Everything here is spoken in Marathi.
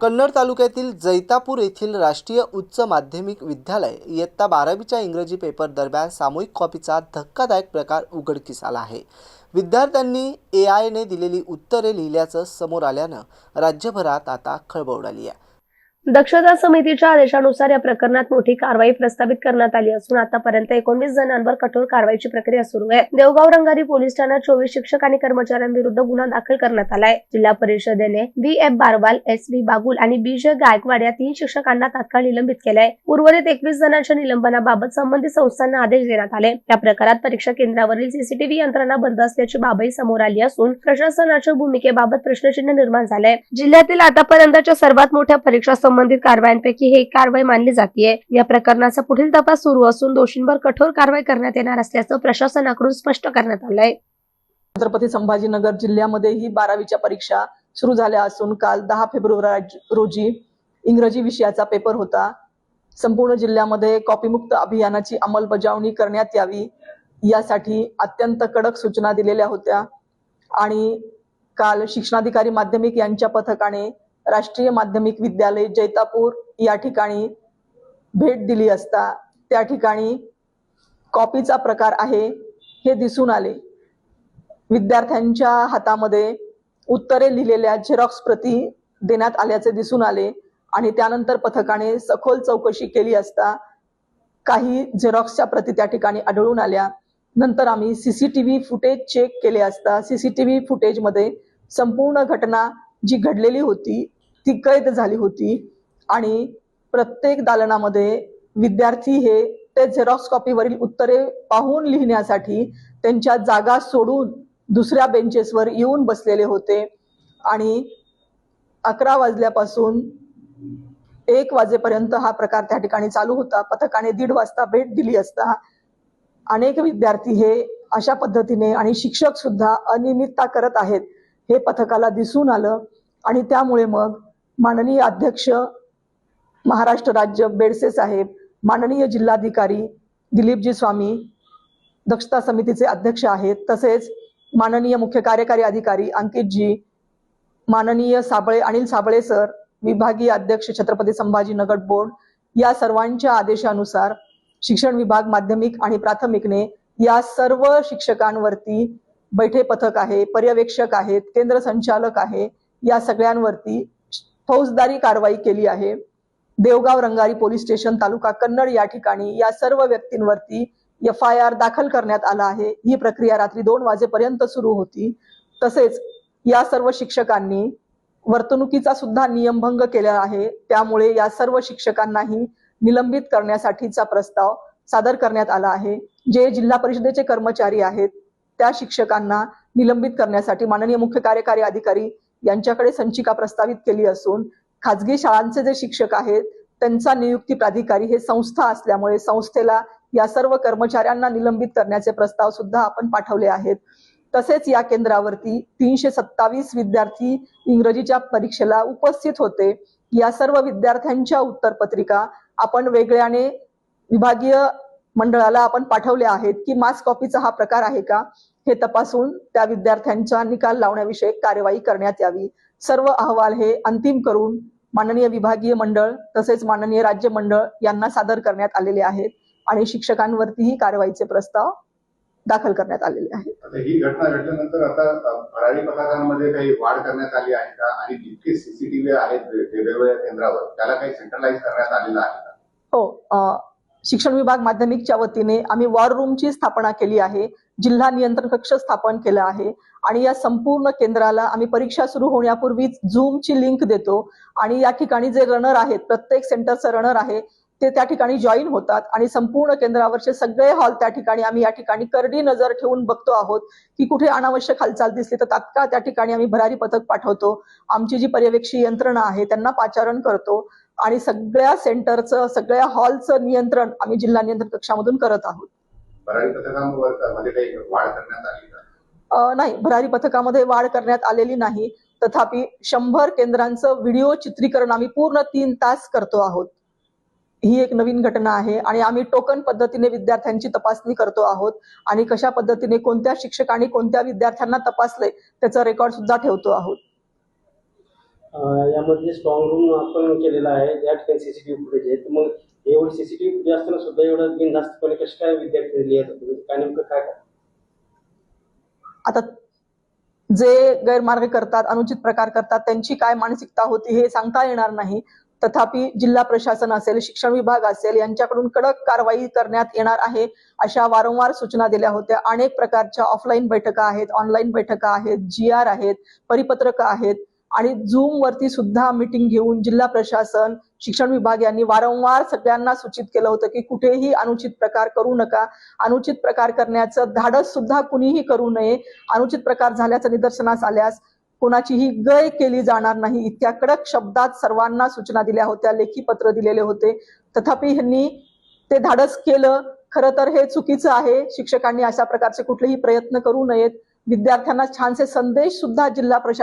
कन्नड तालुक्यातील जैतापूर येथील राष्ट्रीय उच्च माध्यमिक विद्यालय इयत्ता बारावीच्या इंग्रजी पेपर दरम्यान सामूहिक कॉपीचा धक्कादायक प्रकार उघडकीस आला आहे. विद्यार्थ्यांनी ए आयने दिलेली उत्तरे लिहिल्याचं समोर आल्यानं राज्यभरात आता खळबळ उडाली आहे. दक्षता समितीच्या आदेशानुसार या प्रकरणात मोठी कारवाई प्रस्तावित करण्यात आली असून आतापर्यंत एकोणवीस जणांवर कठोर कारवाईची प्रक्रिया सुरू आहे. देवगाव रंगारी पोलीस ठाण्यात चोवीस शिक्षक आणि कर्मचाऱ्यांविरुद्ध गुन्हा दाखल करण्यात आलाय. जिल्हा परिषदेने V. F. Barwal S. V. Bagul आणि बी. जे. गायकवाड या तीन शिक्षकांना तात्काळ निलंबित केलंय. उर्वरित एकवीस जणांच्या निलंबनाबाबत संबंधित संस्थांना आदेश देण्यात आले. या प्रकारात परीक्षा केंद्रावरील सीसीटीव्ही यंत्रणा बंद असल्याची बाबही समोर आली असून प्रशासनाच्या भूमिकेबाबत प्रश्नचिन्ह निर्माण झालंय. जिल्ह्यातील आतापर्यंतच्या सर्वात मोठ्या परीक्षा संबंधित कारवायांपैकी ही एक कारवाई मानली जाते या प्रकरणाचा पुढील तपास सुरू असून दोषींवर कठोर कारवाई करण्यात येणार असल्याचं प्रशासनाकडून स्पष्ट करण्यात आलंय. छत्रपती संभाजीनगर जिल्ह्यामध्ये ही बारावीच्या परीक्षा सुरू झाल्या असून काल दहा फेब्रुवारी रोजी इंग्रजी विषयाचा पेपर होता. संपूर्ण जिल्ह्यामध्ये कॉपीमुक्त अभियानाची अंमलबजावणी करण्यात यावी यासाठी अत्यंत कडक सूचना दिलेल्या होत्या. आणि काल शिक्षणाधिकारी माध्यमिक यांच्या पथकाने राष्ट्रीय माध्यमिक विद्यालय जैतापूर या ठिकाणी भेट दिली असता त्या ठिकाणी कॉपीचा प्रकार आहे हे दिसून आले. विद्यार्थ्यांच्या हातामध्ये उत्तरे लिहिलेल्या झेरॉक्स प्रती देण्यात आल्याचे दिसून आले आणि त्यानंतर पथकाने सखोल चौकशी केली असता काही झेरॉक्सच्या प्रती त्या ठिकाणी आढळून आल्या. नंतर आम्ही सीसीटीव्ही फुटेज चेक केले असता सीसीटीव्ही फुटेजमध्ये संपूर्ण घटना जी घडलेली होती ती कैद झाली होती. आणि प्रत्येक दालनामध्ये विद्यार्थी हे ते झेरॉक्स कॉपीवरील उत्तरे पाहून लिहिण्यासाठी त्यांच्या जागा सोडून दुसऱ्या बेंचेसवर येऊन बसलेले होते. आणि अकरा वाजल्यापासून एक वाजेपर्यंत हा प्रकार त्या ठिकाणी चालू होता. पथकाने दीड वाजता भेट दिली असता अनेक विद्यार्थी हे अशा पद्धतीने आणि शिक्षक सुद्धा अनियमितता करत आहेत हे पथकाला दिसून आलं. आणि त्यामुळे मग माननीय अध्यक्ष महाराष्ट्र राज्य बेडसे साहेब माननीय जिल्हाधिकारी दिलीपजी स्वामी दक्षता समितीचे अध्यक्ष आहेत तसेच माननीय मुख्य कार्यकारी अधिकारी अंकितजी माननीय साबळे अनिल साबळे सर विभागीय अध्यक्ष छत्रपती संभाजीनगर बोर्ड या सर्वांच्या आदेशानुसार शिक्षण विभाग माध्यमिक आणि प्राथमिकने या सर्व शिक्षकांवरती बैठे पथक आहे पर्यवेक्षक आहेत केंद्र संचालक आहे या सगळ्यांवरती फौजदारी कारवाई केली आहे. देवगाव रंगारी पोलीस स्टेशन तालुका कन्नड या ठिकाणी या सर्व व्यक्तींवरती एफ आय आर दाखल करण्यात आला आहे. ही प्रक्रिया रात्री दोन वाजेपर्यंत सुरू होती. तसेच या सर्व शिक्षकांनी वर्तणुकीचा सुद्धा नियमभंग केला आहे. त्यामुळे या सर्व शिक्षकांनाही निलंबित करण्यासाठीचा प्रस्ताव सादर करण्यात आला आहे. जे जिल्हा परिषदेचे कर्मचारी आहेत त्या शिक्षकांना निलंबित करण्यासाठी माननीय मुख्य कार्यकारी अधिकारी यांच्याकडे संचिका प्रस्तावित केली असून खाजगी शाळांचे जे शिक्षक आहेत त्यांचा नियुक्ती प्राधिकारी हे संस्था असल्यामुळे संस्थेला या सर्व कर्मचाऱ्यांना निलंबित करण्याचे प्रस्ताव सुद्धा आपण पाठवले आहेत. तसेच या केंद्रावरती तीनशे सत्तावीस विद्यार्थी इंग्रजीच्या परीक्षेला उपस्थित होते. या सर्व विद्यार्थ्यांच्या उत्तरपत्रिका आपण वेगळ्याने विभागीय मंडळाला आपण पाठवले आहेत की मास कॉपीचा हा प्रकार आहे का? हे तपासून त्या विद्यार्थ्यांचा निकाल लावण्याविषयी कार्यवाही करण्यात यावी. सर्व अहवाल हे अंतिम करून माननीय विभागीय मंडळ तसेच माननीय राज्य मंडळ यांना सादर करण्यात आलेले आहेत आणि शिक्षकांवरतीही कारवाईचे प्रस्ताव दाखल करण्यात आलेले आहेत. ही घटना घडल्यानंतर आता भरारी पथकांमध्ये काही वाढ करण्यात आली आहे का? आणि जितके सीसीटीव्ही आहेत वेगवेगळ्या केंद्रावर त्याला काही सेंट्रलाइज करण्यात आलेलं आहे का? हो शिक्षण विभाग माध्यमिकच्या वतीने आम्ही वॉर रूमची स्थापना केली आहे जिल्हा नियंत्रण कक्ष स्थापन केला आहे आणि या संपूर्ण केंद्राला आम्ही परीक्षा सुरू होण्यापूर्वीच झूमची लिंक देतो आणि या ठिकाणी जे रनर आहेत प्रत्येक सेंटरचं रनर आहे ते त्या ठिकाणी जॉईन होतात आणि संपूर्ण केंद्रावरचे सगळे हॉल त्या ठिकाणी आम्ही या ठिकाणी करडी नजर ठेवून बघतो आहोत की कुठे अनावश्यक हालचाल दिसली तर तात्काळ त्या ठिकाणी आम्ही भरारी पथक पाठवतो. आमची जी पर्यवेक्षी यंत्रणा आहे त्यांना पाचारण करतो. आणि सगळ्या सेंटरचं सगळ्या हॉलचं नियंत्रण आम्ही जिल्हा नियंत्रण कक्षामधून करत आहोत. अ, नाही भरारी पथकामध्ये वाढ करण्यात आलेली नाही. तथापि शंभर केंद्रांचं व्हिडिओ चित्रीकरण आम्ही पूर्ण तीन तास करतो आहोत. ही एक नवीन घटना आहे आणि आम्ही टोकन पद्धतीने विद्यार्थ्यांची तपासणी करतो आहोत. आणि कशा पद्धतीने कोणत्या शिक्षकांनी कोणत्या विद्यार्थ्यांना तपासले त्याचा रेकॉर्ड सुद्धा ठेवतो आहोत. यामध्ये स्ट्रॉंग रूम आपण केलेला आहे. या ठिकाणी सीसीटीव्ही फुटेज आहे मग एवढी सीसीटीव्ही फुटेज असताना सुद्धा एवढं बिनधास्तपणे कसे काय विद्यार्थी लिहित होते म्हणजे काय नेमकं काय आता जे गैरमार्ग करतात अनुचित प्रकार करतात त्यांची काय मानसिकता होती हे सांगता येणार नाही. तथापि जिल्हा प्रशासन असेल शिक्षण विभाग असेल यांच्याकडून कडक कारवाई करण्यात येणार आहे अशा वारंवार सूचना दिल्या होत्या. अनेक प्रकारच्या ऑफलाईन बैठका आहेत ऑनलाईन बैठका आहेत जी आर आहेत परिपत्रक आहेत. आणि झूम वरती सुद्धा मीटिंग घेऊन जिल्हा प्रशासन शिक्षण विभाग यांनी वारंवार सगळ्यांना सूचित केलं होतं की कुठेही अनुचित प्रकार करू नका. अनुचित प्रकार करण्याचं धाडस सुद्धा कुणीही करू नये. अनुचित प्रकार झाल्याचं निदर्शनास आल्यास कोणाचीही गय केली जाणार नाही. इतक्या कडक शब्दात सर्वांना सूचना दिल्या होत्या लेखी पत्र दिलेले होते. तथापि ह्यांनी ते धाडस केलं. खरं तर हे चुकीचं आहे. शिक्षकांनी अशा प्रकारचे कुठलेही प्रयत्न करू नयेत. विद्यार्थ्यांना छानसे संदेश सुद्धा जिल्हा प्रशासन